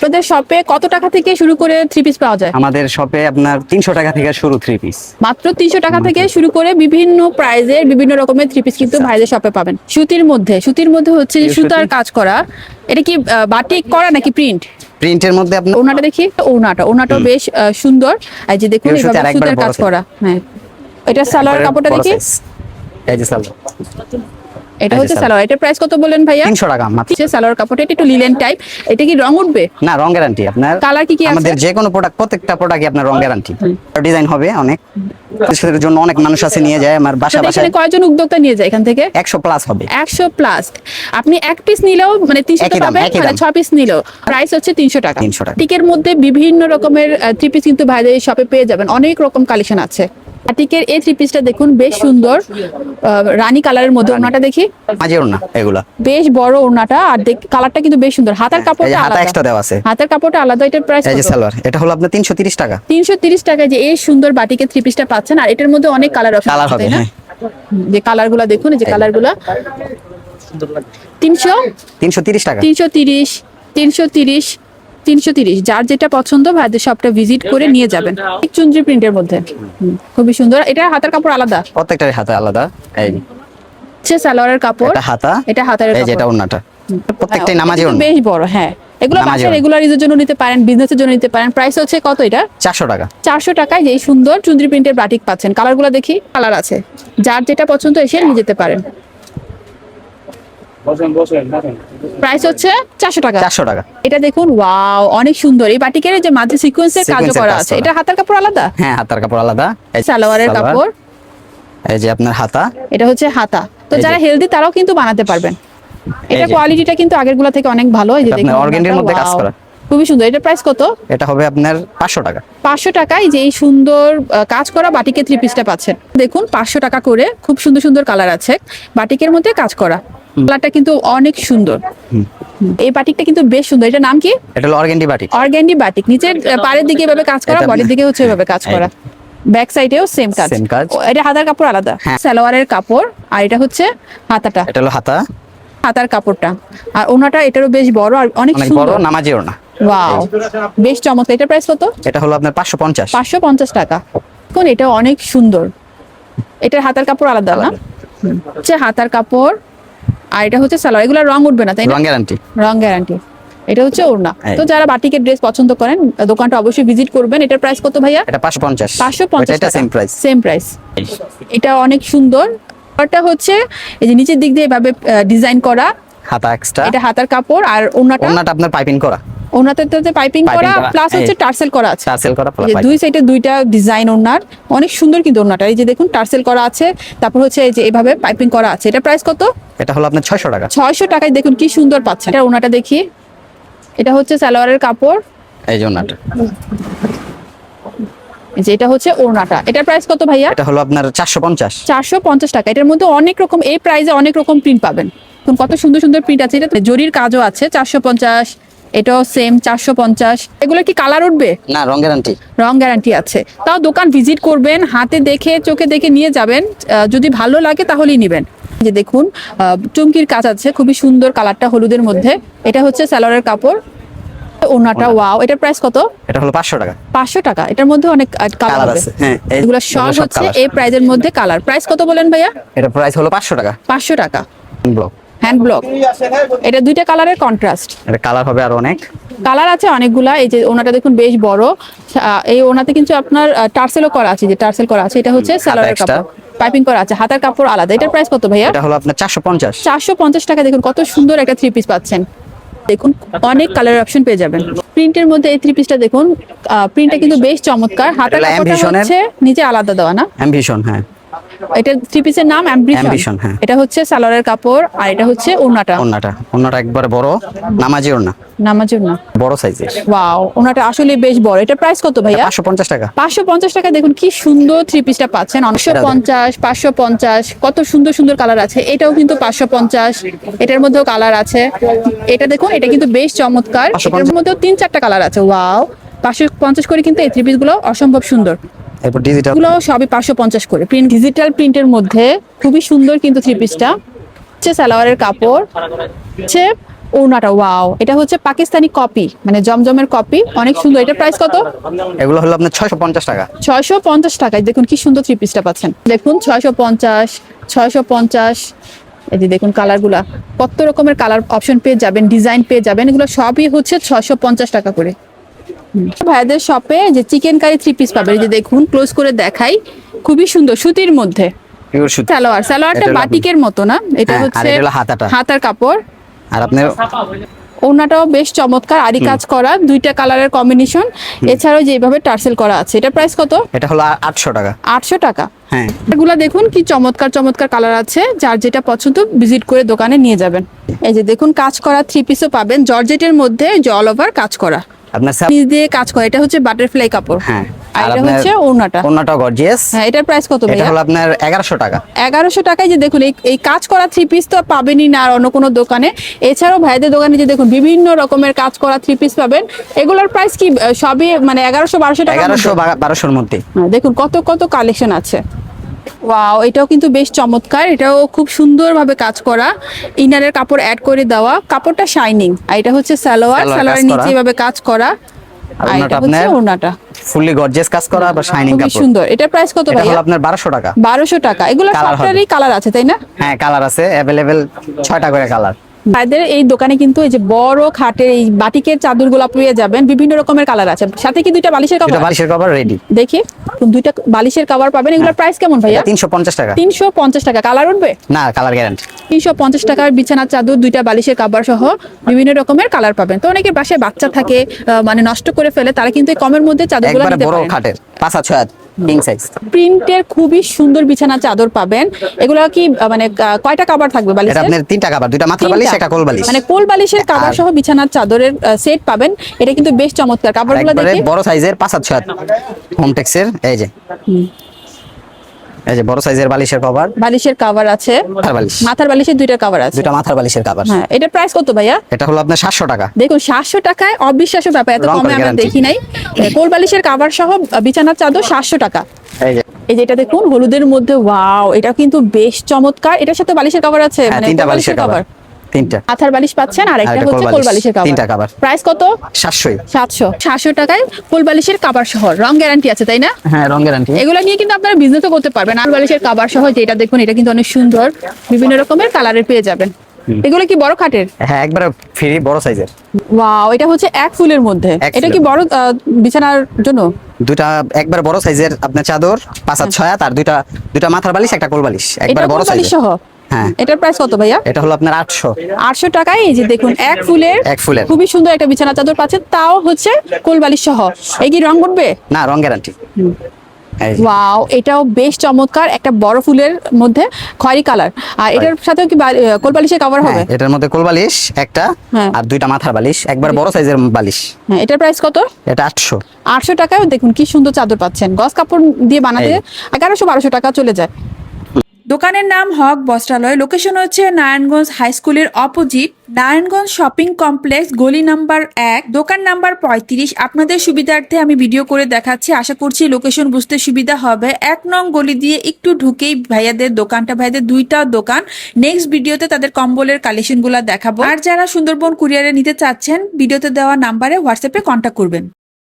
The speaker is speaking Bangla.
আপনাদের শপে কত টাকা থেকে শুরু করে থ্রি পিস পাওয়া যায়? আমাদের শপে আপনার তিনশো টাকা থেকে শুরু থ্রি পিস মাত্র তিনশো টাকা থেকে শুরু করে বিভিন্ন প্রাইজের বিভিন্ন রকমের থ্রি পিস কিন্তু ভাইদের শপে পাবেন। সুতির মধ্যে সুতির মধ্যে হচ্ছে যে সুতার কাজ করা। এটা কি বাটিক করা নাকি প্রিন্ট প্রিন্টের মধ্যে আপনার ওনাটা দেখি ওনাটা ওনাটা বেশ সুন্দর। এই যে দেখুন সুতার কাজ করা। হ্যাঁ। এটা সালোয়ার কাপড়টা দেখি। এই যে সালোয়ার। এটা হচ্ছে সালোয়ার। এটার প্রাইস কত বললেন ভাইয়া? তিনশো টাকা মাত্র। হচ্ছে সালোয়ার কাপড়টা এটা একটু লিলেন টাইপ এটা কি রং উঠবে? না রং গ্যারান্টি আপনার। কালার কি কি আছে? আমাদের যে কোনো প্রোডাক্ট প্রত্যেকটা প্রোডাক্টই আপনার রং গ্যারান্টি ডিজাইন হবে অনেক। সেটার জন্য অনেক মানুষ আছে নিয়ে যায় আমার বাসা বাসায়। এখানে কয়জন উদ্যোক্তা নিয়ে যায় এখান থেকে? একশো প্লাস হবে। একশো প্লাস আপনি এক পিস নিলেও মানে তিনশো একই দাম, পাবেন মানে দাম। ছ পিস নিলেও। প্রাইস হচ্ছে তিনশো টাকা। 300 টাকা। টিকের মধ্যে বিভিন্ন রকমের থ্রি পিস কিন্তু ভাইদের শপে পেয়ে যাবেন। অনেক রকম কালেকশন আছে। টিকের এই থ্রি পিসটা দেখুন বেশ সুন্দর আহ, রানী কালারের মধ্যে ওনাটা দেখি। মাঝেও না এগুলা। বেশ বড় ওড়নাটা আর কালারটা কিন্তু বেশ সুন্দর। হাতার কাপড়টা আলাদা। এক্সট্রা দেওয়া আছে। হাতের কাপড়টা আলাদা এটার প্রাইস এই যে সালোয়ার এটা হলো আপনার তিনশো তিরিশ টাকা। তিনশো তিরিশ টাকায় যে এই সুন্দর বাটিকের থ্রি পিসটা পাচ্ছেন আর এটার মধ্যে অনেক কালার অপশন কালার আছে হবে তাই না? হ্যাঁ। যে কালারগুলা দেখুন এই যে এই। কালারগুলা তিনশো? তিনশো তিরিশ টাকা। তিনশো তিরিশ তিনশো তিরিশ যার যেটা পছন্দ ভাইদের শপটা ভিজিট করে নিয়ে যাবেন। চুন্দ্রি প্রিন্টের মধ্যে। খুবই সুন্দর। এটা হাতার কাপড় আলাদা? প্রত্যেকটার হাতে আলাদা। এই হচ্ছে সালোয়ারের কাপড়। এটা হাতা। এটা হাতার যে এটা ওন্নাটা। প্রত্যেকটাই হ্যাঁ, নামাজি ওন্না। বেশ বড় হ্যাঁ। এগুলো নামাজি রেগুলার ইউজের জন্য নিতে পারেন বিজনেসের জন্য নিতে পারেন। প্রাইস হচ্ছে কত এটা? চারশো টাকা। চারশো টাকায় যে সুন্দর চুন্দ্রি প্রিন্টের বাটিক পাচ্ছেন। কালারগুলো দেখি কালার আছে। যার যেটা পছন্দ এসে নিয়ে যেতে পারেন। প্রাইস হচ্ছে চারশো টাকা। চারশো টাকা। এটা দেখুন ওয়াও অনেক সুন্দর। এই বাটিকের যে মাঝে সিকোয়েন্সের এর করা আছে। এটা হাতার কাপড় আলাদা? হ্যাঁ হাতার কাপড় আলাদা। এই সালোয়ারের কাপড়। এই যে আপনার হাতা। এটা হচ্ছে হাতা। তো যারা হেলদি তারাও কিন্তু বানাতে পারবেন। এটা কোয়ালিটিটা কিন্তু আগেরগুলা থেকে অনেক ভালো। এই যে দেখুন আপনার organdy র ওনাটা, মধ্যে কাজ করা। খুবই সুন্দর। এটা প্রাইস কত? এটা হবে আপনার পাঁচশো টাকা। পাঁচশো টাকায় যে এই সুন্দর কাজ করা বাটিকে থ্রি পিসটা পাচ্ছেন। দেখুন পাঁচশো টাকা করে খুব সুন্দর সুন্দর কালার আছে। বাটিকের মধ্যে কাজ করা। কালারটা কিন্তু অনেক সুন্দর। এই বাটিকটা কিন্তু বেশ সুন্দর। এটা নাম কি? এটা হলো অর্গেন্ডি বাটি অর্গ্যান্ডি বাটিক। নিচের পাড়ের দিকে এভাবে কাজ করা বডির দিকে হচ্ছে এভাবে কাজ করা। ব্যাক সাইডেও সেম কাজ। এটা হাতার কাপড় আলাদা। হ্যাঁ। সালোয়ারের কাপড় আর এটা হচ্ছে হাতাটা। এটা হলো হাতা। হাতার কাপড়টা। আর ওনাটা এটারও বেশ বড় আর অনেক অনেক বড় সুন্দর নামাজি ওড়না। ওয়াও বেশ চমৎকার। এটার প্রাইস কত? এটা হলো আপনার পাঁচশো পঞ্চাশ। পাঁচশো পঞ্চাশ টাকা। কোন এটা অনেক সুন্দর। এটার হাতার কাপড় আলাদা না? হচ্ছে হাতার কাপড় আর এটা হচ্ছে সালোয়ার। এগুলো রং উঠবে না তাই না? রং গ্যারান্টি রং গ্যারান্টি এটা হচ্ছে ওড়না। তো যারা বাটিকের ড্রেস পছন্দ করেন দোকানটা অবশ্যই ভিজিট করবেন। এটার প্রাইস কত ভাইয়া? এটা পাঁচশো পঞ্চাশ। পাঁচশো পঞ্চাশ এটা সেম প্রাইস সেম প্রাইস এটা অনেক সুন্দর। এটা হচ্ছে এই যে নিচের দিক দিয়ে এভাবে ডিজাইন করা হাতা এক্সট্রা এটা হাতার কাপড় আর ওড়নাটা? ওড়নাটা আপনার পাইপিং করা। ওড়নাতে পাইপিং করা প্লাস হচ্ছে টার্সেল করা আছে। টার্সেল করা দুই সাইডে দুইটা ডিজাইন ওড়নার অনেক সুন্দর কিন্তু ওড়নাটা এই যে দেখুন টার্সেল করা আছে তারপর হচ্ছে এই যে এভাবে পাইপিং করা আছে। এটা প্রাইস কত? এটা হলো আপনার ছয়শো টাকা। ছয়শো টাকায় দেখুন কি সুন্দর পাচ্ছে। এটা ওড়নাটা দেখি। এটা হচ্ছে সালোয়ারের কাপড়। এই যে ওড়নাটা এই যে এটা হচ্ছে ওড়নাটা। এটার প্রাইস কত ভাইয়া? এটা হলো আপনার চারশো পঞ্চাশ। চারশো পঞ্চাশ টাকা। এটার মধ্যে অনেক রকম এই প্রাইসে অনেক রকম প্রিন্ট পাবেন। কত সুন্দর সুন্দর প্রিন্ট আছে। এটা জরির কাজও আছে চারশো পঞ্চাশ। এটাও সেম চারশো পঞ্চাশ। এগুলো কি কালার উঠবে? না রং গ্যারান্টি রং গ্যারান্টি আছে। তাও দোকান ভিজিট করবেন হাতে দেখে চোখে দেখে নিয়ে যাবেন। যদি ভালো লাগে তাহলেই নেবেন। যে দেখুন আহ, চুমকির কাজ আছে খুবই সুন্দর কালারটা হলুদের মধ্যে। এটা হচ্ছে স্যালোয়ারের কাপড়। ওনাটা ওয়াও এটার প্রাইস কত? এটা হলো পাঁচশো টাকা। পাঁচশো টাকা। এটার মধ্যে অনেক কালার আছে হ্যাঁ এগুলো সব হচ্ছে এই প্রাইজের মধ্যে কালার প্রাইস কত বলেন ভাইয়া? এটা প্রাইস হলো পাঁচশো টাকা। পাঁচশো টাকা। ব্লক হ্যান্ড ব্লক এটা দুইটা কালারের কন্ট্রাস্ট এটা কালার হবে আর অনেক। কালার আছে অনেকগুলা এই যে ওনাটা দেখুন বেশ বড়। এই ওনাতে কিন্তু আপনার টার্সেলও করা আছে যে টার্সেল করা আছে এটা হচ্ছে extra। কাপড়। পাইপিং করা আছে হাতার কাপড় আলাদা। এটার প্রাইস কত ভাইয়া? এটা হলো আপনার চারশো পঞ্চাশ। চারশো পঞ্চাশ টাকা দেখুন কত সুন্দর একটা থ্রি পিস পাচ্ছেন। দেখুন অনেক কালার অপশন পেয়ে যাবেন। প্রিন্টের মধ্যে এই থ্রি পিসটা দেখুন প্রিন্টটা কিন্তু বেশ চমৎকার। হাতার কাপড়টা হচ্ছে নিচে আলাদা দেওয়া না? অ্যাম্বিশন হ্যাঁ। এটা থ্রি পিসের নাম অ্যাম্বিশন হ্যাঁ। এটা হচ্ছে সালোয়ারের কাপড় আর এটা হচ্ছে ওড়নাটা। ওড়নাটা। ওড়নাটা একবারে বড় নামাজি ওড়না। নামাজের না বড় সাইজের। ওয়াও ওনাটা আসলে বেশ বড়। এটা প্রাইস কত ভাইয়া? পাঁচশো পঞ্চাশ টাকা। পাঁচশো পঞ্চাশ টাকা দেখুন কি সুন্দর থ্রি পিসটা পাচ্ছেন। অনশো এটা পঞ্চাশ পাঁচশো পঞ্চাশ কত সুন্দর সুন্দর কালার আছে। এটাও কিন্তু পাঁচশো পঞ্চাশ। এটার মধ্যেও কালার আছে। এটা দেখুন এটা কিন্তু বেশ চমৎকার। 550 এটার মধ্যেও তিন চারটা কালার আছে। ওয়াও পাঁচশো পঞ্চাশ করে কিন্তু এই থ্রি পিসগুলো অসম্ভব সুন্দর। এরপর ডিজিটাল এগুলো সবই পাঁচশো পঞ্চাশ করে। প্রিন্ট ডিজিটাল প্রিন্টের মধ্যে খুবই সুন্দর কিন্তু থ্রি পিসটা হচ্ছে সালোয়ারের কাপড় হচ্ছে ওড়নাটা ওয়াও এটা হচ্ছে পাকিস্তানি কপি মানে জমজমের কপি অনেক সুন্দর। এটা প্রাইস কত? এগুলো হলো আপনার ছয়শো পঞ্চাশ টাকা। ছয়শো পঞ্চাশ টাকায়। দেখুন কি সুন্দর থ্রি পিসটা পাচ্ছেন। দেখুন ছয়শো পঞ্চাশ ছয়শো পঞ্চাশ। এই যে দেখুন কালারগুলা কত রকমের কালার অপশন পেয়ে যাবেন ডিজাইন পেয়ে যাবেন এগুলো সবই হচ্ছে পঞ্চাশ টাকা করে। ভাইয়াদের শপে যে চিকেন কারি থ্রি পিস পাবেন যে দেখুন ক্লোজ করে দেখাই খুবই সুন্দর সুতির মধ্যে। সালোয়ার সালোয়ারটা বাটিকের মতো না এটা হ্যাঁ, হচ্ছে। হাতার কাপড়। আর আপনার ওনাটাও বেশ চমৎকার আরি কাজ করা দুইটা কালারের কম্বিনেশন এছাড়াও যেভাবে টার্সেল করা আছে এটা প্রাইস কত? এটা হলো আটশো টাকা। আটশো টাকা। হ্যাঁ। এগুলা দেখুন কি চমৎকার চমৎকার কালার আছে যার যেটা পছন্দ ভিজিট করে দোকানে নিয়ে যাবেন। এই যে দেখুন কাজ করা থ্রি পিসও পাবেন জর্জেটের মধ্যে অল ওভার কাজ করা। আপনার স্যাপ দিয়ে কাজ করা এটা হচ্ছে বাটারফ্লাই কাপড়। হ্যাঁ আর আর এটা হচ্ছে ওড়নাটা। অন্যটা গর্জিয়াস হ্যাঁ এটার প্রাইস কত এটা হলো আপনার এগারোশো টাকা। টাকায় যে দেখুন এই এই কাজ করা থ্রি পিস তো পাবেনই না আর অন্য কোনো দোকানে। এছাড়াও ভাইদের দোকানে যে দেখুন বিভিন্ন রকমের কাজ করা থ্রি পিস পাবেন। এগুলোর প্রাইস কি সবই মানে এগারোশো বারোশো টাকা এগারোশো বারোশোর মধ্যে। দেখুন কত কত কালেকশন আছে। ওয়াও এটাও কিন্তু বেশ চমৎকার। এটাও খুব সুন্দরভাবে কাজ করা। ইনারের কাপড় অ্যাড করে দেওয়া। কাপড়টা শাইনিং আর এটা হচ্ছে সালোয়ার। সালোয়ার সালোয়ারের নিচে এভাবে কাজ করা। আর আর এটা হচ্ছে ওড়নাটা। ফুললি গর্জিয়াস কাজ করা বা শাইনিং কাপড়। সুন্দর। এটা প্রাইস কত এটা হলো আপনার বারোশো টাকা। বারোশো টাকা। এগুলো সবটারই কালার আছে তাই না? হ্যাঁ কালার আছে। অ্যাভেলেবেল ছয়টা করে কালার ভাইদের এই দোকানে কিন্তু এই যে বড় খাটের এই বাটিকের চাদরগুলো পেয়ে যাবেন। বিভিন্ন রকমের কালার আছে। সাথে কি দুইটা বালিশের কভার বালিশের কভার রেডি দেখি। দুইটা বালিশের কভার পাবেন। এগুলোর প্রাইস কেমন ভাইয়া? তিনশো পঞ্চাশ টাকা। তিনশো পঞ্চাশ টাকা। কালার উঠবে? না কালার গ্যারান্টি তিনশো পঞ্চাশ টাকার বিছানার চাদর দুইটা বালিশের কাবার সহ বিভিন্ন রকমের কালার পাবেন। তো অনেকের বাসায় বাচ্চা থাকে মানে নষ্ট করে ফেলে তারা কিন্তু এই কমের মধ্যে চাদরগুলো একবারে নিতে বড় খাটের পাঁচ আর ছয় কিং সাইজ প্রিন্টের খুবই সুন্দর বিছানা চাদর পাবেন। এগুলো কি মানে কয়টা কাবার থাকবে এটা আপনার তিনটা কাবার দুইটা মাত্র বালিশ। একটা কোল বালিশ। মানে কোল বালিশের কাবার সহ বিছানার চাদরের সেট পাবেন। এটা কিন্তু বেশ চমৎকার। কাপড়গুলো দেখে বড় সাইজের পাঁচ আর ছয় হোমটেক্সের এই যে। এই যে বড় সাইজের বালিশের কভার বালিশের কভার আছে। মাথার বালিশ। মাথার বালিশের দুইটা কভার আছে। দুইটা মাথার বালিশের কভার হ্যাঁ এটা প্রাইস কত ভাইয়া? এটা হলো আপনার সাতশো টাকা। দেখুন সাতশো টাকায় অবিশ্বাস্য ব্যাপার এত কমে আমরা দেখি নাই। কোল বালিশের কভার সহ বিছানার চাদর সাতশো টাকা। এই যে। এই যে এটা দেখুন হলুদের মধ্যে ওয়াও এটা কিন্তু বেশ চমৎকার। এটার সাথে বালিশের কভার আছে হ্যাঁ মানে তিনটা বালিশের কাভার তিনটা। মাথার বালিশ পাচ্ছেন আর একটা হচ্ছে কোল কোল বালিশ। বালিশের তিনটা কভার প্রাইস কত? সাতশোই। সাতশো। সাতশো টাকায় কোল বালিশের কাভার সহ। রং গ্যারান্টি আছে তাই না? হ্যাঁ রং গ্যারান্টি এগুলো নিয়ে কিন্তু আপনারা বিজনেসও করতে পারবেন। আর বালিশের কাভার সহ যেটা দেখুন এটা কিন্তু অনেক সুন্দর। বিভিন্ন রকমের কালারের পেয়ে যাবেন। এগুলো কি বড় খাটের? হ্যাঁ একবার ফ্রি বড় সাইজের ওয়াও এটা হচ্ছে এক ফুলের মধ্যে। এটা কি বড় বিছানার জন্য? দুটা একবার বড় সাইজের আপনার চাদর পাঁচ আর ছয় আর দুটা দুটা মাথার বালিশ একটা কোল বালিশ একবার বড় সাইজের সহ? হ্যাঁ। এটার প্রাইস কত ভাইয়া? এটা হলো আপনার আটশো। আটশো টাকায় এই যে দেখুন এক ফুলের এক ফুলের। খুবই সুন্দর একটা বিছানা চাদর পাচ্ছেন। তাও হচ্ছে কোল বালিশ সহ। এই কি রং উঠবে? না রং গ্যারান্টি ওয়াও এটাও বেশ চমৎকার একটা বড় ফুলের মধ্যে খয়েরি কালার। আর এটার সাথেও কি আহ, কভার হবে? হ্যাঁ, এটার মধ্যে কোল বালিশ একটা হ্যাঁ। আর দুইটা মাথার বালিশ একবার বড় সাইজের বালিশ। হ্যাঁ এটার প্রাইস কত? এটা আটশো। আটশো টাকায় দেখুন কি সুন্দর চাদর পাচ্ছেন। গস কাপড় দিয়ে বানাতে এই। এগারোশো বারোশো টাকা চলে যায়। দোকানের নাম হক বস্ত্রালয়। লোকেশন হচ্ছে নারায়ণগঞ্জ হাই স্কুলের অপোজিট নারায়ণগঞ্জ শপিং কমপ্লেক্স গলি নাম্বার এক। দোকান নাম্বার পঁয়ত্রিশ। আপনাদের সুবিধার্থে আমি ভিডিও করে দেখাচ্ছি। আশা করছি লোকেশন বুঝতে সুবিধা হবে। এক নং গলি দিয়ে একটু ঢুকেই ভাইয়াদের দোকানটা, ভাইয়াদের দুইটা দোকান। নেক্সট ভিডিওতে তাদের কম্বলের কালেকশনগুলো দেখাবো। আর যারা সুন্দরবন কুরিয়ারে নিতে চাচ্ছেন ভিডিওতে দেওয়া নাম্বারে হোয়াটসঅ্যাপে কন্ট্যাক্ট করবেন।